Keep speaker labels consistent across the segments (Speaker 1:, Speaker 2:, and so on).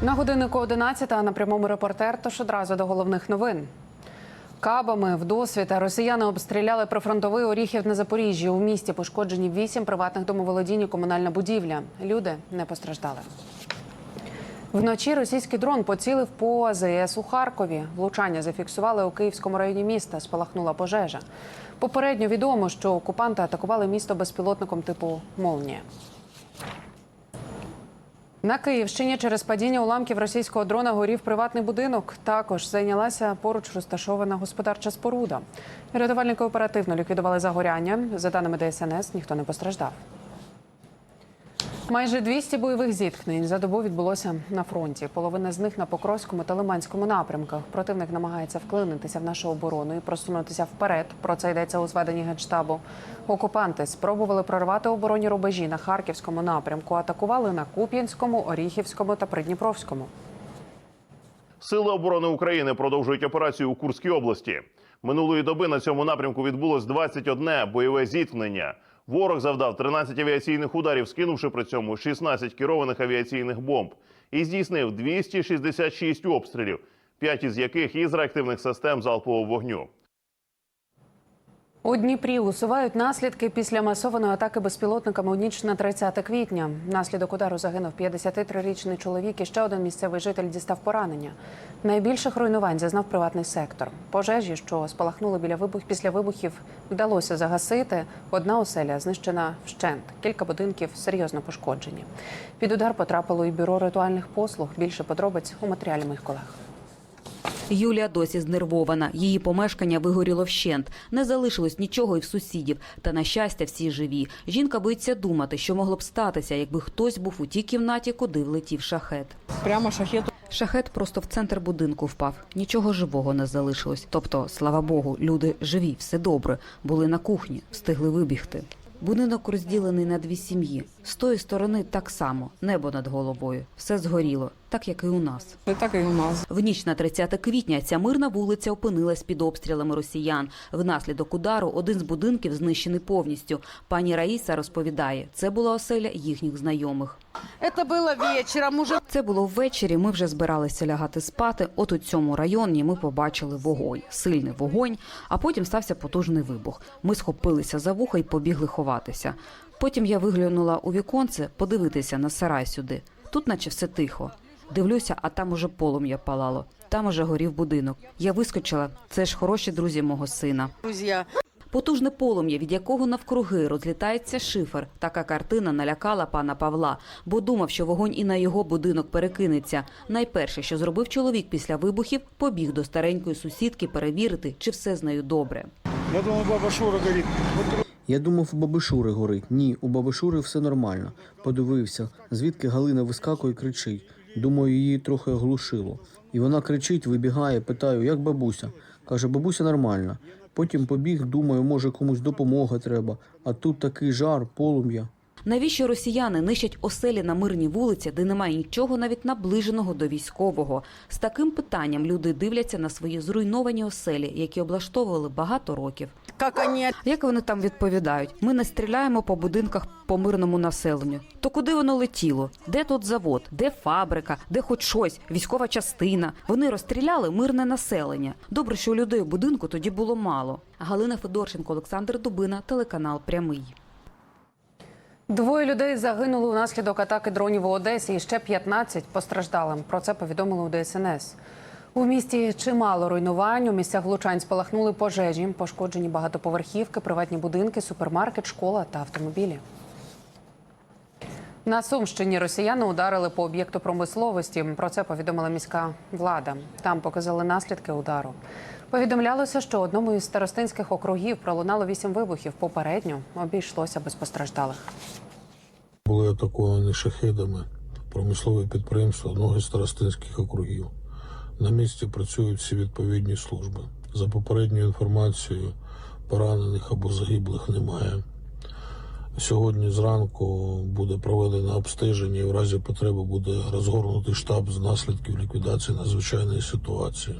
Speaker 1: На годиннику 11 на прямому репортер, тож одразу до головних новин. Кабами в досвіта росіяни обстріляли прифронтовий Оріхів на Запоріжжі. У місті пошкоджені вісім приватних домоволодінь і комунальна будівля. Люди не постраждали. Вночі російський дрон поцілив по АЗС у Харкові. Влучання зафіксували у Київському районі міста. Спалахнула пожежа. Попередньо відомо, що окупанти атакували місто безпілотником типу Молнія. На Київщині через падіння уламків російського дрона горів приватний будинок. Також зайнялася поруч розташована господарча споруда. Рятувальники оперативно ліквідували загоряння. За даними ДСНС, ніхто не постраждав. Майже 200 бойових зіткнень за добу відбулося на фронті. Половина з них на Покровському та Лиманському напрямках. Противник намагається вклинитися в нашу оборону і просунутися вперед. Про це йдеться у зведенні генштабу. Окупанти спробували прорвати оборонні рубежі на Харківському напрямку. Атакували на Куп'янському, Оріхівському та Придніпровському.
Speaker 2: Сили оборони України продовжують операцію у Курській області. Минулої доби на цьому напрямку відбулось 21 бойове зіткнення. Ворог завдав 13 авіаційних ударів, скинувши при цьому 16 керованих авіаційних бомб, і здійснив 266 обстрілів, 5 із яких із реактивних систем залпового вогню.
Speaker 1: У Дніпрі усувають наслідки після масованої атаки безпілотниками у ніч на 30 квітня. Наслідок удару загинув 53-річний чоловік і ще один місцевий житель дістав поранення. Найбільших руйнувань зазнав приватний сектор. Пожежі, що спалахнули біля вибух після вибухів, вдалося загасити. Одна оселя знищена вщент. Кілька будинків серйозно пошкоджені. Під удар потрапило і бюро ритуальних послуг. Більше подробиць у матеріалі моїх колег.
Speaker 3: Юлія досі знервована. Її помешкання вигоріло вщент. Не залишилось нічого і в сусідів. Та на щастя, всі живі. Жінка боїться думати, що могло б статися, якби хтось був у тій кімнаті, куди влетів шахет.
Speaker 4: Прямо шахет
Speaker 3: Шахет просто в центр будинку впав. Нічого живого не залишилось. Тобто, слава Богу, люди живі, все добре. Були на кухні, встигли вибігти. Будинок розділений на дві сім'ї. З тої сторони так само, небо над головою. Все згоріло, так як і у нас.
Speaker 4: так і у нас.
Speaker 3: В ніч на 30 квітня ця мирна вулиця опинилась під обстрілами росіян. Внаслідок удару один з будинків знищений повністю. Пані Раїса розповідає, це була оселя їхніх знайомих.
Speaker 5: Это было вечером уже.
Speaker 3: Це було ввечері. Ми вже збиралися лягати спати. От у цьому районі ми побачили вогонь, сильний вогонь. А потім стався потужний вибух. Ми схопилися за вуха і побігли ховатися. Потім я виглянула у віконце подивитися на сарай сюди. Тут, наче все тихо. Дивлюся, а там уже полум'я палало. Там уже горів будинок. Я вискочила. Це ж хороші друзі мого сина.
Speaker 5: Друзья,
Speaker 3: Потужне полум'я, від якого навкруги розлітається шифер. Така картина налякала пана Павла, бо думав, що вогонь і на його будинок перекинеться. Найперше, що зробив чоловік після вибухів, побіг до старенької сусідки перевірити, чи все з нею добре.
Speaker 6: Я думал, баба Шура горит.
Speaker 7: Я думав, у баби Шури горить. Ні, у баби Шури все нормально. Подивився, звідки Галина вискакує кричить. Думаю, її трохи оглушило. І вона кричить, вибігає, питаю, як бабуся. Каже, бабуся нормальна. Потім побіг, думаю, може комусь допомога треба. А тут такий жар, полум'я.
Speaker 3: Навіщо росіяни нищать оселі на мирній вулиці, де немає нічого навіть наближеного до військового? З таким питанням люди дивляться на свої зруйновані оселі, які облаштовували багато років. Як вони там відповідають? Ми не стріляємо по будинках по мирному населенню. То куди воно летіло? Де тут завод? Де фабрика? Де хоч щось? Військова частина? Вони розстріляли мирне населення. Добре, що у людей у будинку тоді було мало. Галина Федорченко, Олександр Дубина, телеканал Прямий.
Speaker 1: Двоє людей загинули унаслідок атаки дронів у Одесі і ще 15 постраждали. Про це повідомили у ДСНС. У місті чимало руйнувань. У місцях влучань спалахнули пожежі, пошкоджені багатоповерхівки, приватні будинки, супермаркет, школа та автомобілі. На Сумщині росіяни ударили по об'єкту промисловості. Про це повідомила міська влада. Там показали наслідки удару. Повідомлялося, що одному із старостинських округів пролунало вісім вибухів. Попередньо обійшлося без постраждалих.
Speaker 8: були атаковані шахедами промислове підприємство одного із старостинських округів. На місці працюють всі відповідні служби. За попередньою інформацією, поранених або загиблих немає. Сьогодні зранку буде проведено обстеження і в разі потреби буде розгорнутий штаб з наслідків ліквідації надзвичайної ситуації.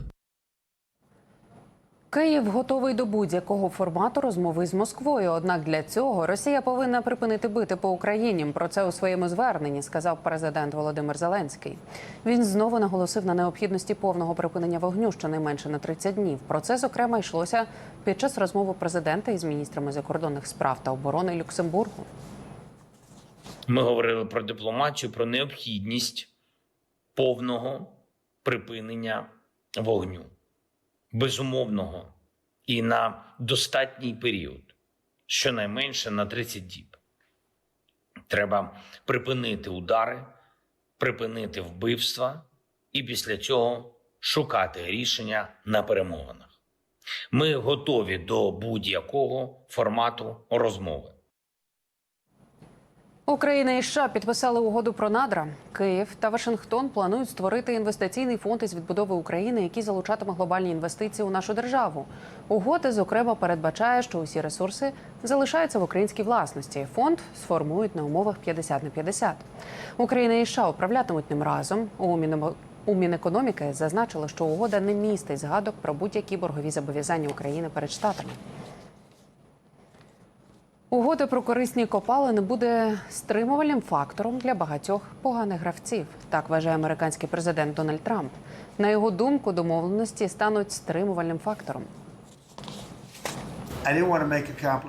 Speaker 1: Київ готовий до будь-якого формату розмови з Москвою. Однак для цього Росія повинна припинити бити по Україні. Про це у своєму зверненні сказав президент Володимир Зеленський. Він знову наголосив на необхідності повного припинення вогню щонайменше на 30 днів. Про це зокрема йшлося під час розмови президента із міністрами закордонних справ та оборони Люксембургу.
Speaker 4: Ми говорили про дипломатію, про необхідність повного припинення вогню, безумовного і на достатній період, щонайменше на 30 діб. Треба припинити удари, припинити вбивства і після цього шукати рішення на перемовинах. Ми готові до будь-якого формату розмови.
Speaker 1: Україна і США підписали угоду про надра. Київ та Вашингтон планують створити інвестиційний фонд із відбудови України, який залучатиме глобальні інвестиції у нашу державу. Угода, зокрема, передбачає, що усі ресурси залишаються в українській власності. Фонд сформують на умовах 50 на 50. Україна і США управлятимуть ним разом. У у Мінекономіки зазначили, що угода не містить згадок про будь-які боргові зобов'язання України перед штатами. Угода про корисні копалини буде стримувальним фактором для багатьох поганих гравців. Так вважає американський президент Дональд Трамп. На його думку, домовленості стануть стримувальним фактором.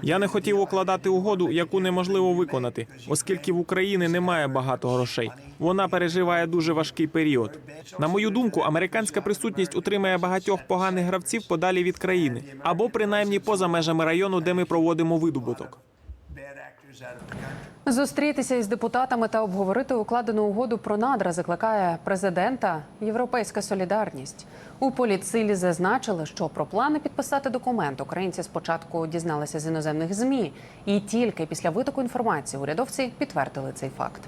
Speaker 9: Я не хотів укладати угоду, яку неможливо виконати, оскільки в Україні немає багато грошей. Вона переживає дуже важкий період. На мою думку, американська присутність утримає багатьох поганих гравців подалі від країни або принаймні поза межами району, де ми проводимо видобуток.
Speaker 1: Зустрітися із депутатами та обговорити укладену угоду про надра закликає президента Європейська солідарність. У політсилі зазначили, що про плани підписати документ українці спочатку дізналися з іноземних змі, і тільки після витоку інформації урядовці підтвердили цей факт.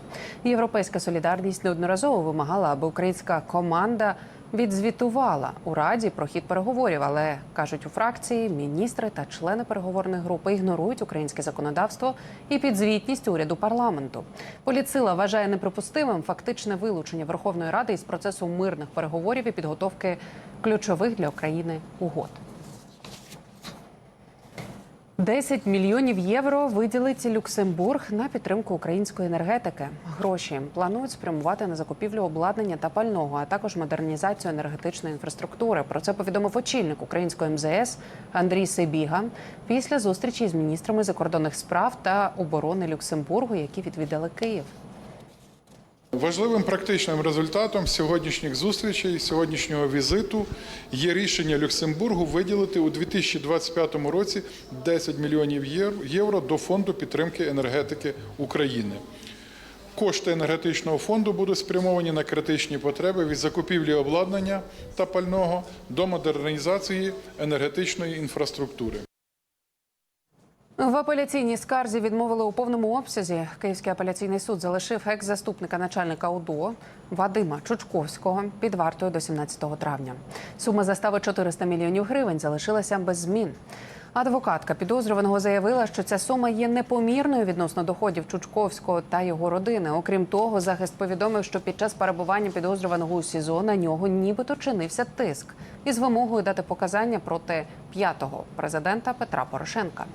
Speaker 1: Європейська солідарність неодноразово вимагала, аби українська команда відзвітувала у раді про хід переговорів, але кажуть у фракції, міністри та члени переговорної групи ігнорують українське законодавство і підзвітність уряду парламенту. Поліцила вважає неприпустимим фактичне вилучення Верховної Ради із процесу мирних переговорів і підготовки ключових для України угод. 10 мільйонів євро виділить Люксембург на підтримку української енергетики. Гроші планують спрямувати на закупівлю обладнання та пального, а також модернізацію енергетичної інфраструктури. Про це повідомив очільник української МЗС Андрій Сибіга після зустрічі з міністрами закордонних справ та оборони Люксембургу, які відвідали Київ.
Speaker 10: Важливим практичним результатом сьогоднішніх зустрічей, сьогоднішнього візиту є рішення Люксембургу виділити у 2025 році 10 мільйонів євро до фонду підтримки енергетики України. Кошти енергетичного фонду будуть спрямовані на критичні потреби від закупівлі обладнання та пального до модернізації енергетичної інфраструктури.
Speaker 1: В апеляційній скарзі відмовили у повному обсязі. Київський апеляційний суд залишив екс-заступника начальника УДО Вадима Чучковського під вартою до 17 травня. Сума застави 400 мільйонів гривень залишилася без змін. Адвокатка підозрюваного заявила, що ця сума є непомірною відносно доходів Чучковського та його родини. Окрім того, захист повідомив, що під час перебування підозрюваного у СІЗО на нього нібито чинився тиск із вимогою дати показання проти п'ятого президента Петра Порошенка.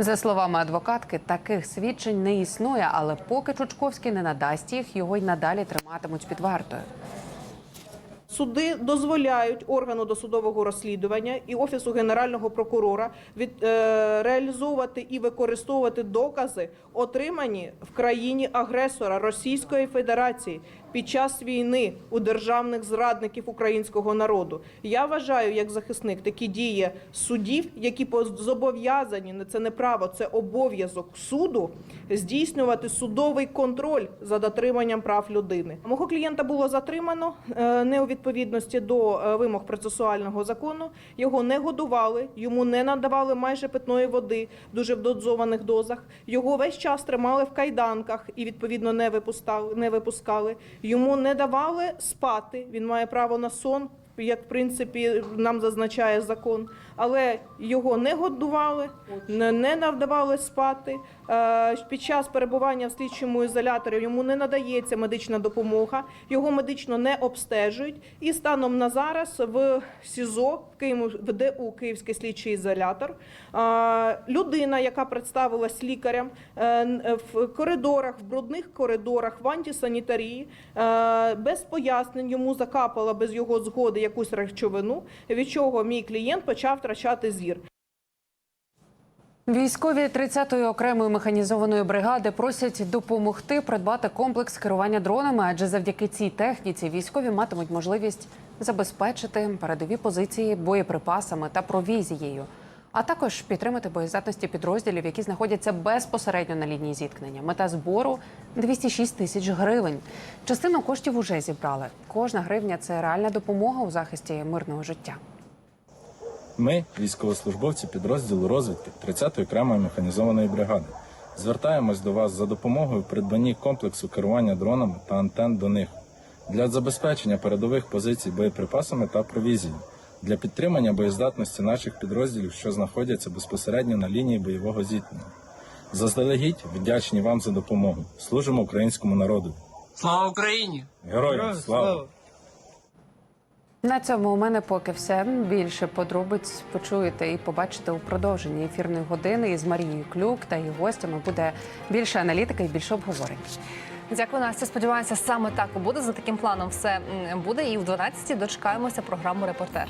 Speaker 1: За словами адвокатки, таких свідчень не існує, але поки Чучковський не надасть їх, його й надалі триматимуть під вартою.
Speaker 11: Суди дозволяють органу досудового розслідування і офісу генерального прокурора від е, реалізовувати і використовувати докази, отримані в країні агресора Російської Федерації під час війни у державних зрадників українського народу. Я вважаю, як захисник, такі дії судів, які зобов'язані це не право, це обов'язок суду здійснювати судовий контроль за дотриманням прав людини. Мого клієнта було затримано е, не у відповідності до е, вимог процесуального закону. Його не годували, йому не надавали майже питної води дуже в дозованих дозах. Його весь час тримали в кайданках і відповідно не випускали. Йому не давали спати. Він має право на сон. Як в принципі нам зазначає закон, але його не годували, не, навдавали спати. Е, Під час перебування в слідчому ізоляторі йому не надається медична допомога, його медично не обстежують. І станом на зараз в СІЗО в ДУ Київський слідчий ізолятор. е, Людина, яка представилась лікарем е, в коридорах, в брудних коридорах, в антисанітарії, без пояснень йому закапала без його згоди якусь речовину, від чого мій клієнт почав втрачати зір.
Speaker 1: Військові 30-ї окремої механізованої бригади просять допомогти придбати комплекс керування дронами, адже завдяки цій техніці військові матимуть можливість забезпечити передові позиції боєприпасами та провізією, а також підтримати боєздатності підрозділів, які знаходяться безпосередньо на лінії зіткнення. Мета збору 206 тисяч гривень. Частину коштів уже зібрали. Кожна гривня це реальна допомога у захисті мирного життя.
Speaker 12: Ми, військовослужбовці підрозділу розвідки 30-ї окремої механізованої бригади, звертаємось до вас за допомогою придбанні комплексу керування дронами та антен до них для забезпечення передових позицій боєприпасами та провізією, для підтримання боєздатності наших підрозділів, що знаходяться безпосередньо на лінії бойового зіткнення. Заздалегідь вдячні вам за допомогу. Служимо українському народу.
Speaker 9: Слава Україні!
Speaker 12: Героям слава!
Speaker 1: На цьому у мене поки все. Більше подробиць почуєте і побачите у продовженні ефірної години із Марією Клюк та її гостями буде більше аналітики і більше обговорень.
Speaker 13: Дякую, Настя. Сподіваюся, саме так і буде. За таким планом все буде. І в 12-ті дочекаємося програму Репортер.